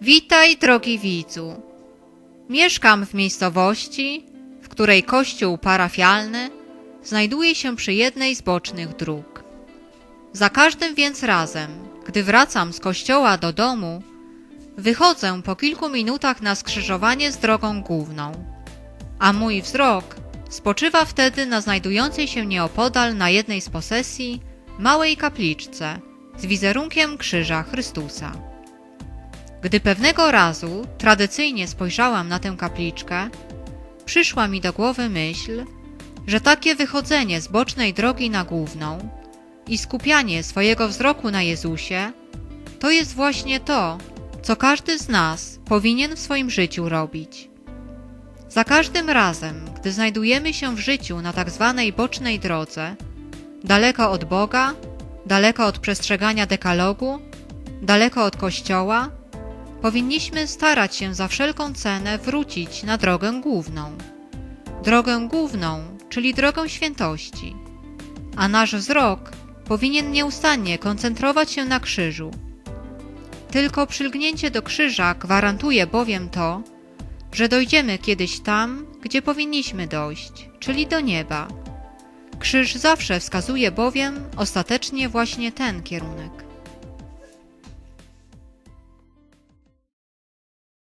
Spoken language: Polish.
Witaj, drogi widzu. Mieszkam w miejscowości, w której kościół parafialny znajduje się przy jednej z bocznych dróg. Za każdym więc razem, gdy wracam z kościoła do domu, wychodzę po kilku minutach na skrzyżowanie z drogą główną, a mój wzrok spoczywa wtedy na znajdującej się nieopodal na jednej z posesji małej kapliczce z wizerunkiem krzyża Chrystusa. Gdy pewnego razu tradycyjnie spojrzałam na tę kapliczkę, przyszła mi do głowy myśl, że takie wychodzenie z bocznej drogi na główną i skupianie swojego wzroku na Jezusie to jest właśnie to, co każdy z nas powinien w swoim życiu robić. Za każdym razem, gdy znajdujemy się w życiu na tak zwanej bocznej drodze, daleko od Boga, daleko od przestrzegania dekalogu, daleko od Kościoła, powinniśmy starać się za wszelką cenę wrócić na drogę główną. Drogę główną, czyli drogę świętości. A nasz wzrok powinien nieustannie koncentrować się na krzyżu. Tylko przylgnięcie do krzyża gwarantuje bowiem to, że dojdziemy kiedyś tam, gdzie powinniśmy dojść, czyli do nieba. Krzyż zawsze wskazuje bowiem ostatecznie właśnie ten kierunek.